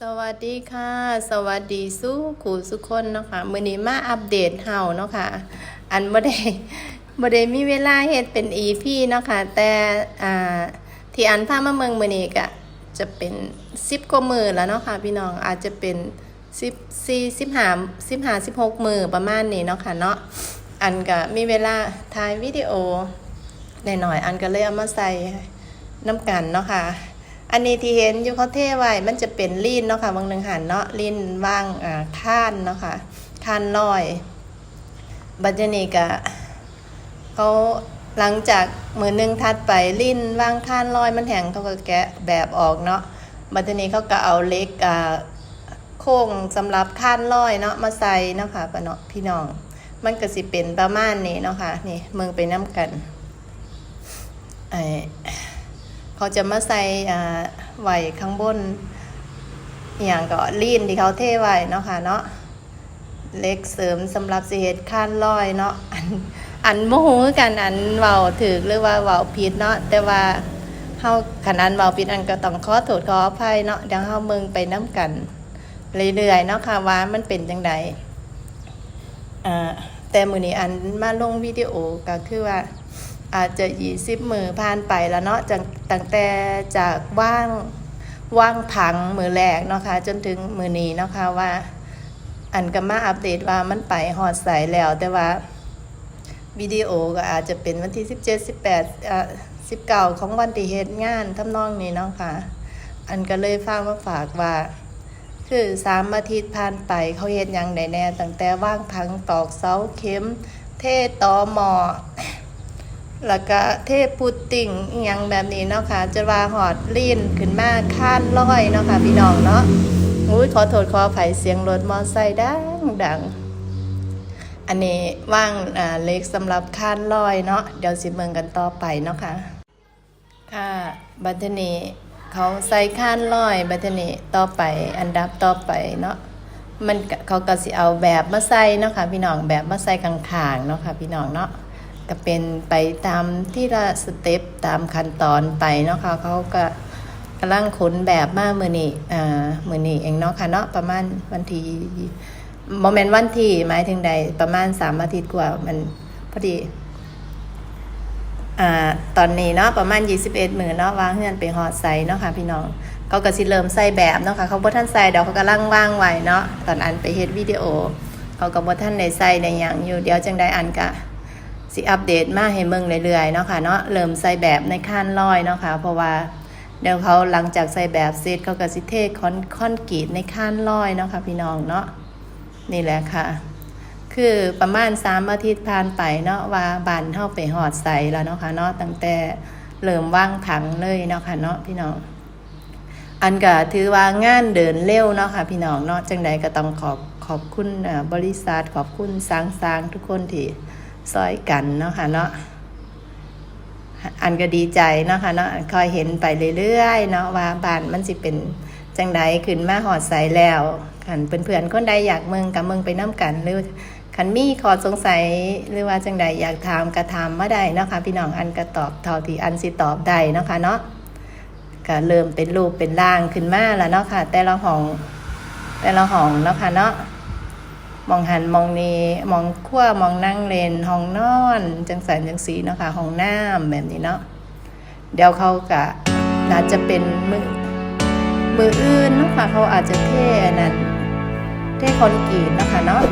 สวัสดีค่ะ สวัสดีสู้ขู่สุคนเนาะค่ะมื้อนี้มาอัปเดตเฮาเนาะค่ะอันบ่ได้บ่ได้มีเวลาเฮ็ดเป็น EP เนาะค่ะแต่อ่า ที่อันพามาเมืองมือนี้ก็จะเป็น10กว่ามือแล้วเนาะค่ะพี่น้องอาจจะเป็น14 15 15 16มื้อประมาณนี้เนาะค่ะเนาะอันก็มีเวลาถ่ายวิดีโอหน่อยๆอันก็เลยเอามาใส่น้ำกันเนาะค่ะอันนี้ที่เห็นอยู่เขาเทไว้มันจะเป็นลีนเนาะค่ะบางหนึ่งหันเนาะลีนว่างอ่าข้านเนาะค่ะข้านลอย บัจจนีก็เขา หลังจากมือหนึ่งทัดไปลิ้นว่างข้านลอยมันแห้งเขาก็แกะแบบออกเนาะบัจจนี้เขาก็เอาเล็กอ่าโค้งสำหรับข้านลอยเนาะมาใส่เนาะค่ะปะเนาะพี่น้อง มันก็สิเป็นประมาณนี้เนาะค่ะนี่เมืองไปน้ำกันไอเขาจะมาใส่อ่าไหวข้างบนอย่างก็ลีนที่เขาเทไว้เนาะค่ะเนาะเล็กเสริมสำหรับสิเฮ็ดข้านลอยเนาะ อันโมโหคือกันอันเว้าถึกหรือว่าเว้าผิดเนาะแต่ว่าเฮาขนาดเว้าผิดอันก็ต้องขอโทษขออภัยเนาะเดี๋ยวเฮาเมืองไปน้ำกันเรื่อยๆเนาะค่ะว่ามันเป็นจังไดอ่าแต่มือนี้อันมาลงวิดีโอก็คือว่าอาจจะยี่สิบมือผ่านไปแล้วเนาะจากตั้งแต่จากว่างว่างผังมือแรกเนาะค่ะจนถึงมือนี้เนาะค่ะว่า อันก็มาอัปเดตว่ามันไปหอดใสแล้วแต่ว่า วิดีโอก็อาจจะเป็นวันที่สิบเจ็ดสิบแปดอ่าสิบเก้าของวันที่เฮ็ดงานทำนองนี้เนาะค่ะ อันก็เลยฝากมาฝากว่า คือสามอาทิตย์ผ่านไปเขาเฮ็ดหยังได้แน่ตั้งแต่ว่างผังตอกเสาเข็ม เทตอหมอแล้วก็เทพพุดติ่งอหยังแบบนี้เนาะค่ะจะว่าหอดลีนขึ้นมาข้านร้อยเนาะค่ะพี่น้องเนาะอุ้ยขอโทษขอไผเสียงรถมอไซค์ดังดัง อันนี้ว่างเล็กสำหรับข้านร้อยเนาะเดี๋ยวสิเมืองกันต่อไปเนาะค่ะค่ะบัดเนีเขาใส่ข้านร้อยบัดเนีต่อไปอันดับต่อไปเนาะมันเขาก็สิเอาแบบมาใส่เนาะค่ะพี่น้องแบบมาใส่กลางๆเนาะค่ะพี่น้องเนาะก็เป็นไปตามที่ละสเต็ปตามขั้นตอนไปเนาะค่ะเขาก็กำลังขนแบบมาเมือนี้อ่ามือนี้เองเนาะค่ะเนาะประมาณวันที่ โมเมนต์วันที่หมายถึงใดประมาณสามอาทิตย์กว่ามันพอดีอ่าตอนนี้เนาะประมาณ21มือเนาะวางเฮือนไปหอดใส่เนาะค่ะพี่น้องเขาก็สิเริ่มใส่แบบเนาะค่ะเขาบ่ท่านใส่เดี๋ยวเขากำลังว่างไว้เนาะตอนอันไปเฮ็ดวิดีโอ เขาก็บ่ท่านได้ใส่ในอย่างอยู่เดี๋ยวจังได้อันกะสิอัปเดตมาให้เมืองเรื่อยๆเนาะค่ะเนาะเริ่มใส่แบบในข้านลอยเนาะค่ะเพราะว่าเดี๋ยวเขาหลังจากใส่แบบเสร็จเขาก็สิเทคอนคอนกรีตในข้านลอยเนาะค่ะพี่น้องเนาะ นี่แหละค่ะ คือประมาณสามอาทิตย์ผ่านไปเนาะว่าบานเท่าไปหอดใส่แล้วเนาะค่ะเนาะตั้งแต่เริ่มว่างผังเลยเนาะค่ะเนาะพี่น้องอันก็ถือว่างานเดินเร็วเนาะค่ะพี่น้องเนาะจังใดก็ต้องขอบขอบคุณบริษัทขอบคุณสางสางทุกคนที่ซอยกันเนาะค่ะเนาะอันก็ดีใจเนาะค่ะเนาะคอยเห็นไปเรื่อยๆเนาะว่าบ้านมันสิเป็น จังใดขึ้นมาหอดใสแล้วขันเพื่อนๆคนใดอยากเมืองกับเมืองไปน้กันหรือขันมีขอสงสัยหรือว่าจังใดอยากถามกระถามมาได้นะคะพี่น้องอันก็ตอบเท่าที่อันสิตอบได้นะคะเนาะก็เริ่มเป็นรูปเป็นร่างขึ้นมาแล้วเนาะค่ะ แต่ละห้องแต่ละห้องเนาะค่ะเนาะมองหันมองนี้มองขั้วมองนั่งเลนห้องนอนจังสันจังสีเนาะค่ะห้องน้ำแบบนี้เนาะเดี๋ยวเขากะน่าจะเป็นมือ มืออื่นเนาะค่ะเขาอาจจะเท่นั้นเท่คอนกรีตเนาะคะเนาะ